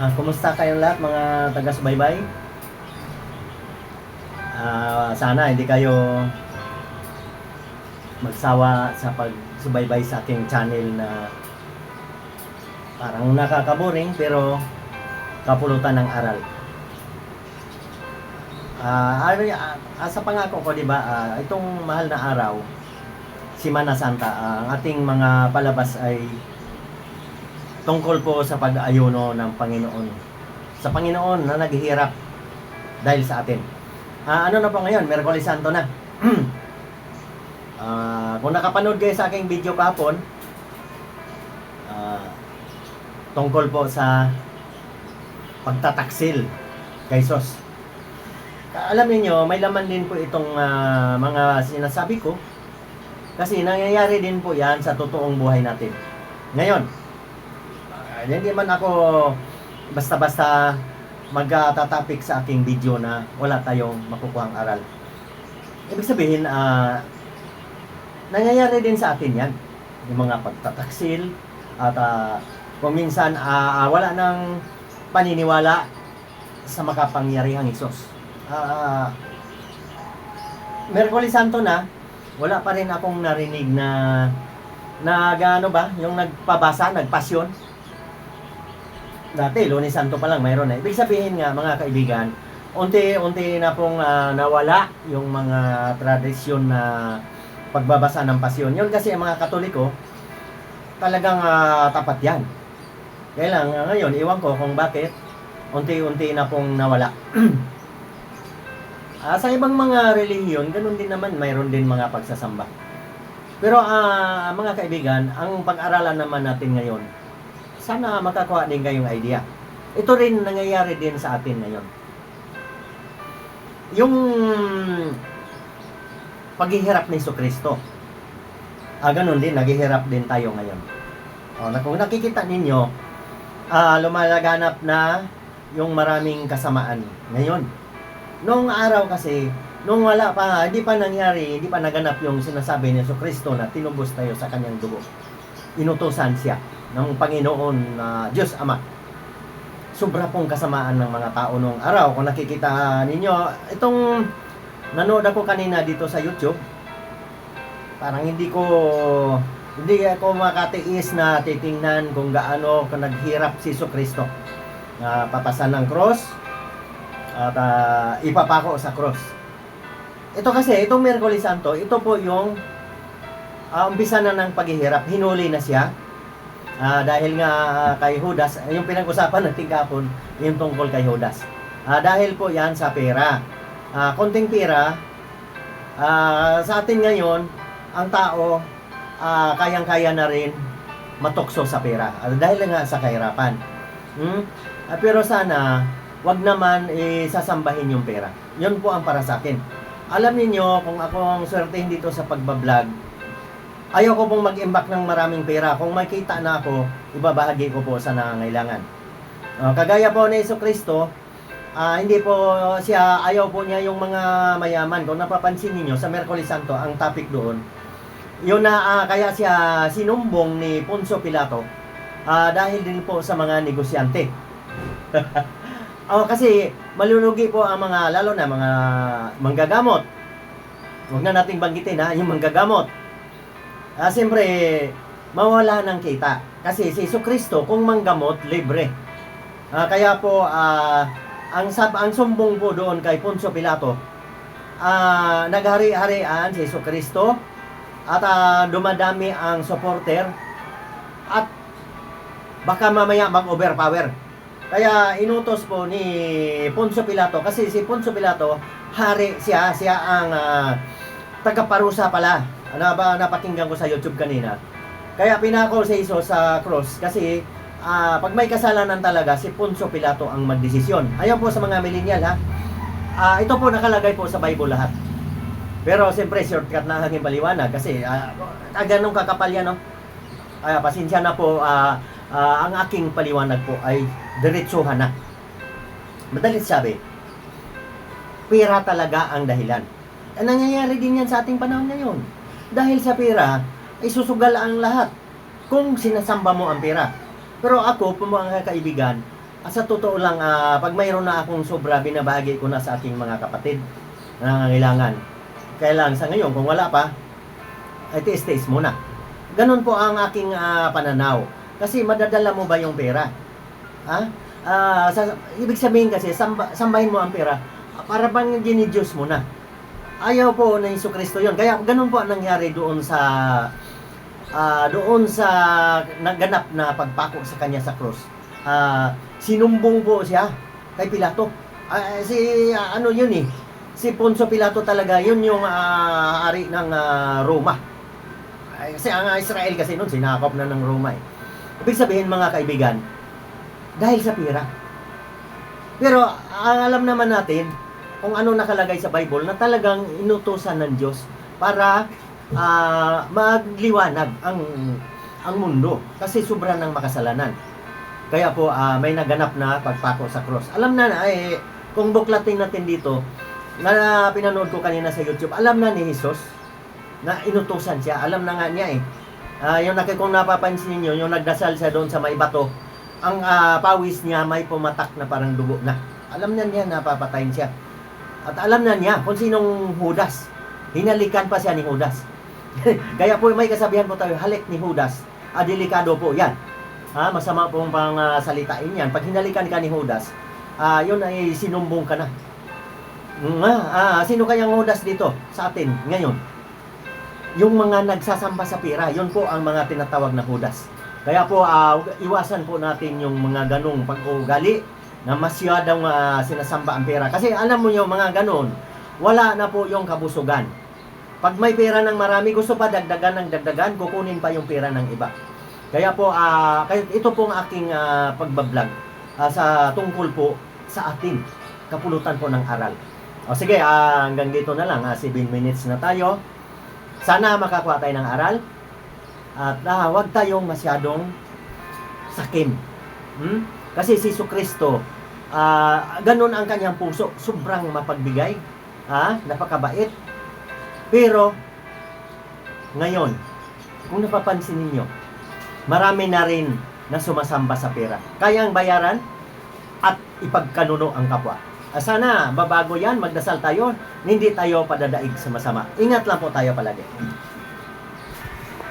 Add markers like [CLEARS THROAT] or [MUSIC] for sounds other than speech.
Ah, kumusta kayong lahat mga taga-subaybay? Ah, sana hindi kayo magsawa sa pagsubaybay sa aking channel na parang nakakaboring pero kapulutan ng aral. Ano y- ah, ah, sa pangako ko, di ba, ah, itong mahal na araw, Simana Santa, ah, ang ating mga palabas ay tungkol po sa pag-ayuno ng Panginoon. Sa Panginoon na naghihirap dahil sa atin. Ah, ano na po ngayon? Merkulis Santo na. [CLEARS THROAT] Ah, kung nakapanood kayo sa aking video kahapon, ah, tungkol po sa pagtataksil kay. Ah, Alam niyo, may laman din po itong ah, mga sinasabi ko kasi nangyayari din po yan sa totoong buhay natin. Ngayon, Ah, hindi man ako basta-basta magtatapik sa aking video na wala tayong makukuhang aral. Ibig sabihin, ah, nangyayari din sa atin yan. Yung mga pagtataksil at ah, kung minsan ah, wala ng paniniwala sa makapangyarihang Isos. Ah, Merkulis Santo na, wala pa rin akong narinig na na gaano ba, yung nagpabasa, nagpasyon dati, Lunes Santo pa lang, mayroon na. Ibig sabihin nga, mga kaibigan, unti-unti na pong ah, nawala yung mga tradisyon na pagbabasa ng pasyon. Yun kasi ang mga katoliko, talagang ah, tapat yan. Kaya lang, ah, ngayon, iwan ko kung bakit unti-unti na pong nawala. [CLEARS THROAT] Ah, sa ibang mga relihiyon, ganun din naman, mayroon din mga pagsasamba. Pero ah, mga kaibigan, ang pag-aralan naman natin ngayon, sana makakuha din kayong idea. Ito rin nangyayari din sa atin ngayon. Yung paghihirap ni Kristo. Ah, ganun din, naghihirap din tayo ngayon. O, na kung nakikita ninyo, ah, lumalaganap na yung maraming kasamaan ngayon. Noong araw kasi, nung wala pa, hindi pa nangyari, hindi pa naganap yung sinasabi ni Kristo na tinubos tayo sa kanyang dugo. Inutosan siya ng Panginoon na Diyos Ama. Sobra pong kasamaan ng mga tao noong araw. Kung nakikita ninyo, itong nanood ako kanina dito sa YouTube, parang hindi ko hindi ako makatiis na titingnan kung gaano ka naghirap si Kristo. na papasan ng cross at ah, ipapako sa cross. Ito kasi, itong Miyerkules Santo, ito po yung uh, umpisa na ng paghihirap. Hinuli na siya. Ah, dahil nga ah, kay Judas, yung pinag-usapan natin kapon, yung tungkol kay Judas. Ah, dahil po yan sa pera. Ah, konting pera, ah, sa atin ngayon, ang tao, ah, kayang-kaya na rin matukso sa pera. Ah, dahil nga sa kahirapan. Hmm? Ah, pero sana, wag naman eh, sasambahin yung pera. Yun po ang para sa akin. Alam niyo kung ako ang swertehin dito sa pagbablog, ayaw ko pong mag-imbak ng maraming pera. Kung makita na ako, ibabahagi ko po sa nangangailangan. Ah, kagaya po ni Iso Kristo, ah, hindi po siya, ayaw po niya yung mga mayaman. Kung napapansin niyo sa Merkulis Santo, ang topic doon, yun na ah, kaya siya sinumbong ni Poncio Pilato ah, dahil din po sa mga negosyante. oh, [LAUGHS] kasi malulugi po ang mga, lalo na mga manggagamot. Huwag na nating banggitin ha, yung manggagamot. Ah, siyempre, mawala ng kita. Kasi si Iso Kristo, kung manggamot, libre. Ah, kaya po, ah, ang, sab ang sumbong po doon kay Poncio Pilato, ah, naghari-harian si Iso Kristo, at ah, dumadami ang supporter, at baka mamaya mag-overpower. Kaya inutos po ni Poncio Pilato kasi si Poncio Pilato hari siya, siya ang ah, tagaparusa pala. Ba napakinggan ko sa YouTube kanina. Kaya pinako si Jesus sa cross kasi ah, pag may kasalanan talaga si Poncio Pilato ang magdesisyon. Ayon po sa mga millennial ha. Ah, ito po nakalagay po sa Bible lahat. Pero siyempre shortcut na aking paliwanag kasi ah, ganun kakapal yan no. Ay, pasensya na po ah, ah, ang aking paliwanag po ay diretsuhan na. Madalit sabi, pera talaga ang dahilan. Ang nangyayari din yan sa ating panahon ngayon. Dahil sa pera, ay susugal ang lahat kung sinasamba mo ang pera. Pero ako, po mga kaibigan, Ah, sa totoo lang, ah, pag mayroon na akong sobra, binabahagi ko na sa aking mga kapatid na nangangailangan. Kaya lang, sa ngayon, kung wala pa, ay tiis-tiis muna. Ganun po ang aking ah, pananaw. Kasi madadala mo ba yung pera? Ha? Ah, sa, ibig sabihin kasi, samba, sambahin mo ang pera, para bang ginidyos mo na. Ayaw po na Iso Kristo yun. Kaya ganun po ang nangyari doon sa ah, doon sa naganap na pagpako sa kanya sa cross. Ah, sinumbong po siya kay Pilato. Ah, si ah, ano yun eh. Si Poncio Pilato talaga yun yung ah, hari ng ah, Roma. Ay, kasi ang Israel kasi noon sinakop na ng Roma eh. Ibig sabihin mga kaibigan, dahil sa pera. Pero ang alam naman natin kung ano nakalagay sa Bible na talagang inutusan ng Diyos para ah, magliwanag ang ang mundo kasi sobra ng makasalanan. Kaya po ah, may naganap na pagpako sa cross. Alam na eh kung buklatin natin dito na pinanood ko kanina sa YouTube, alam na ni Jesus na inutusan siya. Alam na nga niya eh. Ah, yung naki kung napapansin niyo, yung nagdasal siya doon sa may bato, ang ah, pawis niya may pumatak na parang dugo na. Alam na niya na papatayin siya. At alam na niya kung sinong Judas. Hinalikan pa siya ni Judas. [LAUGHS] Kaya po may kasabihan po tayo, halik ni Judas. Ah, delikado po yan. Ha, masama pong pang ah, salitain yan. Pag hinalikan ka ni Judas, ah, yun ay sinumbong ka na. Nga, ah, sino kayang Judas dito sa atin ngayon? Yung mga nagsasamba sa pira, yun po ang mga tinatawag na Judas. Kaya po, ah, iwasan po natin yung mga ganong pag-ugali na masyadong ah, sinasamba ang pera. Kasi alam mo yung mga ganon, wala na po yung kabusugan. Pag may pera ng marami, gusto pa dagdagan ng dagdagan, kukunin pa yung pera ng iba. Kaya po, kaya ito po ang aking ah, pagbablog ah, sa tungkol po sa atin, kapulutan po ng aral. O sige, ah, hanggang dito na lang, 7 minutes na tayo. Sana makakuha tayo ng aral. At ah, huwag tayong masyadong sakim. Hmm? Kasi si Jesu Kristo, ah, ganun ang kanyang puso. Sobrang mapagbigay. Ah, napakabait. Pero, ngayon, kung napapansin ninyo, marami na rin na sumasamba sa pera. Kayang bayaran at ipagkanuno ang kapwa. Ah, Sana babago yan, magdasal tayo, hindi tayo padadaig sa masama. Ingat lang po tayo palagi.